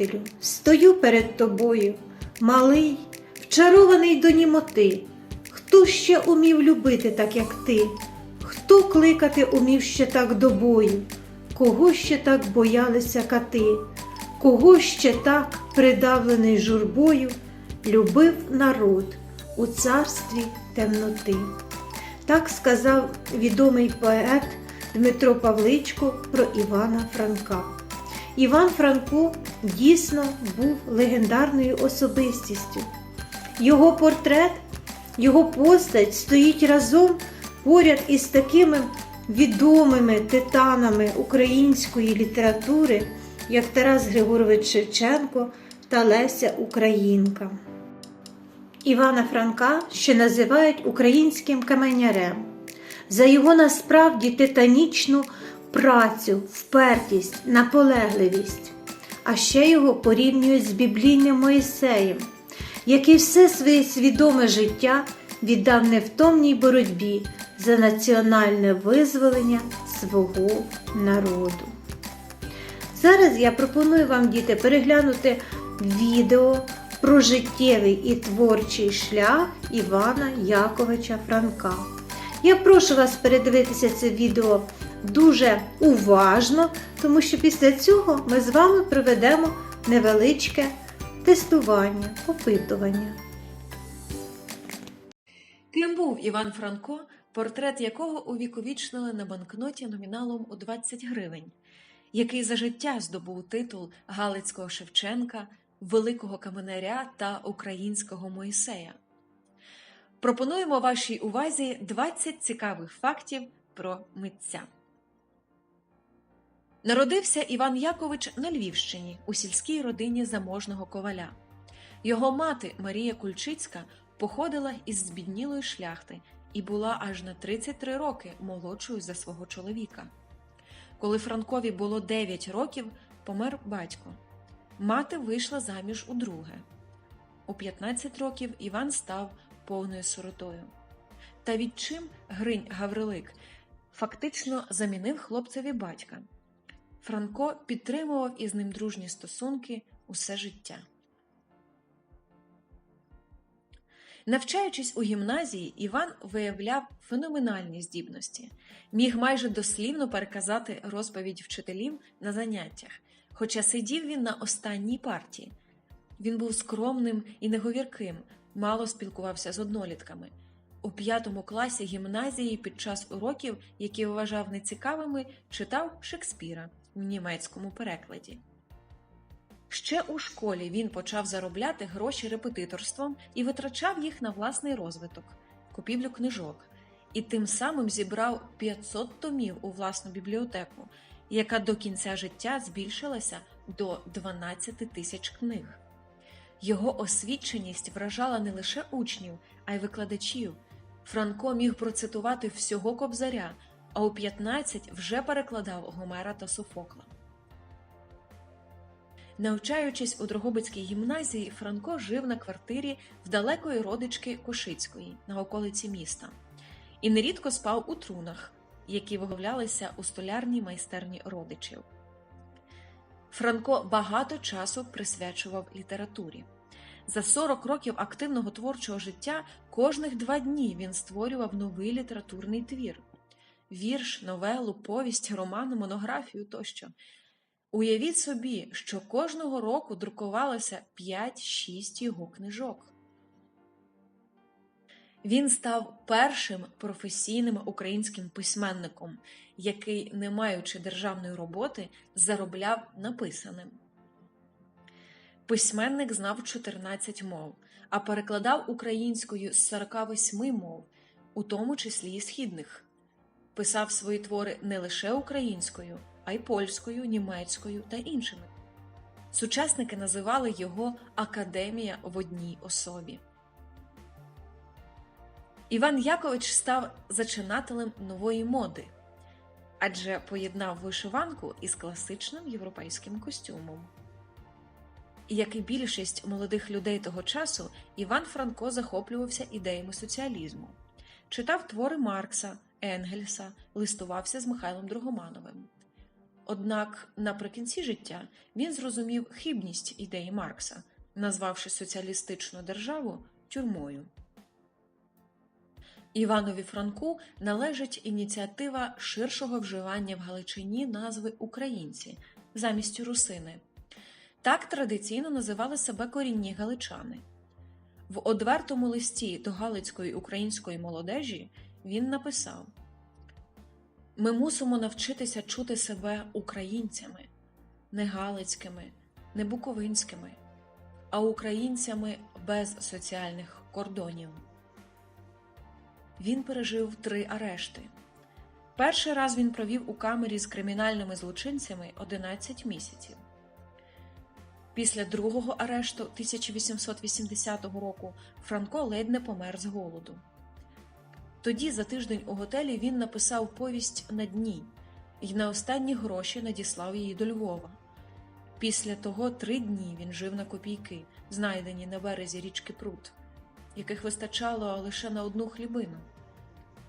Учителю, стою перед тобою, малий, вчарований до німоти. Хто ще умів любити так, як ти? Хто кликати умів ще так до бою? Кого ще так боялися кати? Кого ще так, придавлений журбою, любив народ у царстві темноти? Так сказав відомий поет Дмитро Павличко про Івана Франка. Іван Франко дійсно був легендарною особистістю. Його портрет, його постать стоїть разом поряд із такими відомими титанами української літератури, як Тарас Григорович Шевченко та Леся Українка. Івана Франка ще називають українським каменярем за його насправді титанічну працю, впертість, наполегливість. А ще його порівнюють з біблійним Моїсеєм, який все своє свідоме життя віддав невтомній боротьбі за національне визволення свого народу. Зараз я пропоную вам, діти, переглянути відео про життєвий і творчий шлях Івана Яковича Франка. Я прошу вас передивитися це відео дуже уважно, тому що після цього ми з вами проведемо невеличке тестування, опитування. Ким був Іван Франко, портрет якого увіковічнили на банкноті номіналом у 20 гривень, який за життя здобув титул Галицького Шевченка, Великого Каменаря та Українського Моїсея. Пропонуємо вашій увазі 20 цікавих фактів про митця. Народився Іван Якович на Львівщині у сільській родині заможного коваля. Його мати Марія Кульчицька походила із збіднілої шляхти і була аж на 33 роки молодшою за свого чоловіка. Коли Франкові було 9 років, помер батько. Мати вийшла заміж удруге. У 15 років Іван став повною сиротою. Та відчим Гринь Гаврилик фактично замінив хлопцеві батька. Франко підтримував із ним дружні стосунки усе життя. Навчаючись у гімназії, Іван виявляв феноменальні здібності, міг майже дослівно переказати розповідь вчителів на заняттях, хоча сидів він на останній партії. Він був скромним і неговірким, мало спілкувався з однолітками. У п'ятому класі гімназії під час уроків, які вважав нецікавими, читав Шекспіра в німецькому перекладі. Ще у школі він почав заробляти гроші репетиторством і витрачав їх на власний розвиток, купівлю книжок, і тим самим зібрав 500 томів у власну бібліотеку, яка до кінця життя збільшилася до 12 тисяч книг. Його освіченість вражала не лише учнів, а й викладачів. Франко міг процитувати всього кобзаря, а у 15 вже перекладав Гомера та Софокла. Навчаючись у Дрогобицькій гімназії, Франко жив на квартирі в далекої родички Кошицької на околиці міста і нерідко спав у трунах, які виготовлялися у столярній майстерні родичів. Франко багато часу присвячував літературі. За 40 років активного творчого життя кожних два дні він створював новий літературний твір: вірш, новелу, повість, роман, монографію тощо. Уявіть собі, що кожного року друкувалося 5-6 його книжок. Він став першим професійним українським письменником, який, не маючи державної роботи, заробляв написаним. Письменник знав 14 мов, а перекладав українською з 48 мов, у тому числі і східних. Писав свої твори не лише українською, а й польською, німецькою та іншими. Сучасники називали його Академія в одній особі. Іван Якович став зачинателем нової моди, адже поєднав вишиванку із класичним європейським костюмом. Як і більшість молодих людей того часу, Іван Франко захоплювався ідеями соціалізму, читав твори Маркса, Енгельса, листувався з Михайлом Дрогомановим. Однак наприкінці життя він зрозумів хибність ідеї Маркса, назвавши соціалістичну державу тюрмою. Іванові Франку належить ініціатива ширшого вживання в Галичині назви українці замість русини. Так традиційно називали себе корінні галичани. В одвертому листі до Галицької української молодежі він написав: Ми мусимо навчитися чути себе українцями, не галицькими, не буковинськими, а українцями без соціальних кордонів. Він пережив три арешти. Перший раз він провів у камері з кримінальними злочинцями 11 місяців. Після другого арешту 1880 року Франко ледь не помер з голоду. Тоді, за тиждень у готелі, він написав повість на дні і на останні гроші надіслав її до Львова. Після того три дні він жив на копійки, знайдені на березі річки Прут, яких вистачало лише на одну хлібину.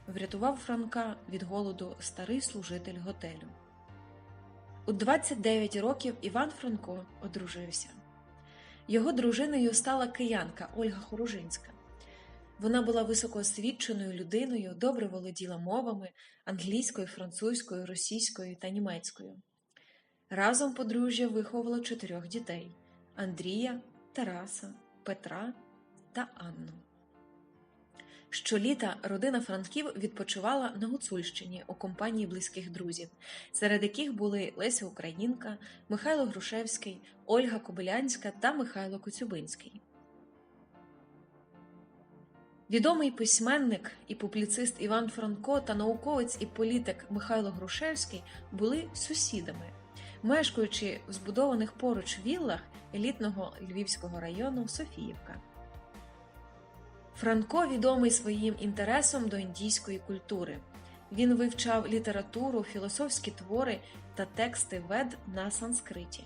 Врятував Франка від голоду старий служитель готелю. У 29 років Іван Франко одружився. Його дружиною стала киянка Ольга Хоружинська. Вона була високоосвіченою людиною, добре володіла мовами англійською, французькою, російською та німецькою. Разом подружжя виховало чотирьох дітей: Андрія, Тараса, Петра та Анну. Щоліта родина Франків відпочивала на Гуцульщині у компанії близьких друзів, серед яких були Леся Українка, Михайло Грушевський, Ольга Кобилянська та Михайло Коцюбинський. Відомий письменник і публіцист Іван Франко та науковець і політик Михайло Грушевський були сусідами, мешкаючи в збудованих поруч віллах елітного львівського району Софіївка. Франко відомий своїм інтересом до індійської культури. Він вивчав літературу, філософські твори та тексти вед на санскриті.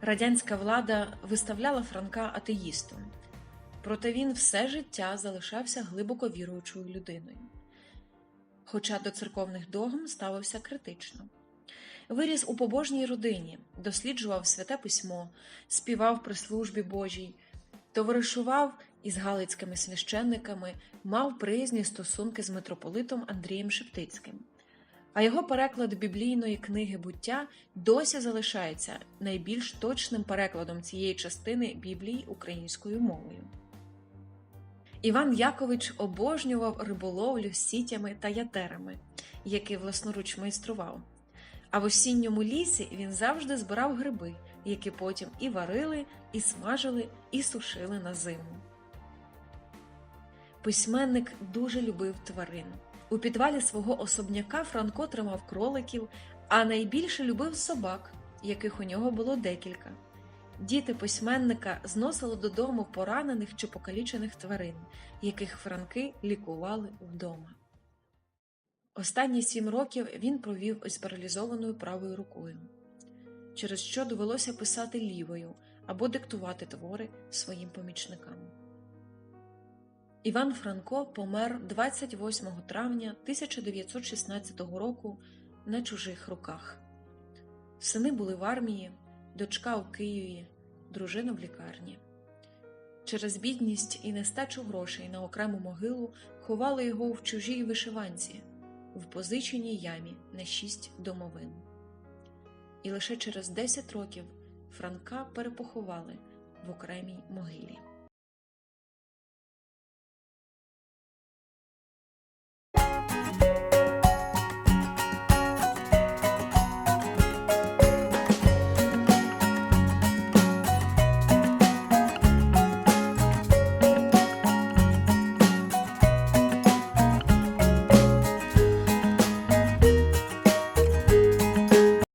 Радянська влада виставляла Франка атеїстом, проте він все життя залишався глибоко віруючою людиною. Хоча до церковних догм ставився критично. Виріс у побожній родині, досліджував святе письмо, співав при службі Божій, товаришував із галицькими священниками, мав приязні стосунки з митрополитом Андрієм Шептицьким. А його переклад біблійної книги буття досі залишається найбільш точним перекладом цієї частини Біблії українською мовою. Іван Якович обожнював риболовлю сітями та ятерами, які власноруч майстрував. А в осінньому лісі він завжди збирав гриби, які потім і варили, і смажили, і сушили на зиму. Письменник дуже любив тварин. У підвалі свого особняка Франко тримав кроликів, а найбільше любив собак, яких у нього було декілька. Діти письменника зносили додому поранених чи покалічених тварин, яких Франки лікували вдома. Останні сім років він провів із паралізованою правою рукою, через що довелося писати лівою або диктувати твори своїм помічникам. Іван Франко помер 28 травня 1916 року на чужих руках. Сини були в армії, дочка у Києві, дружина в лікарні. Через бідність і нестачу грошей на окрему могилу ховали його в чужій вишиванці, в позиченій ямі на шість домовин. І лише через 10 років Франка перепоховали в окремій могилі.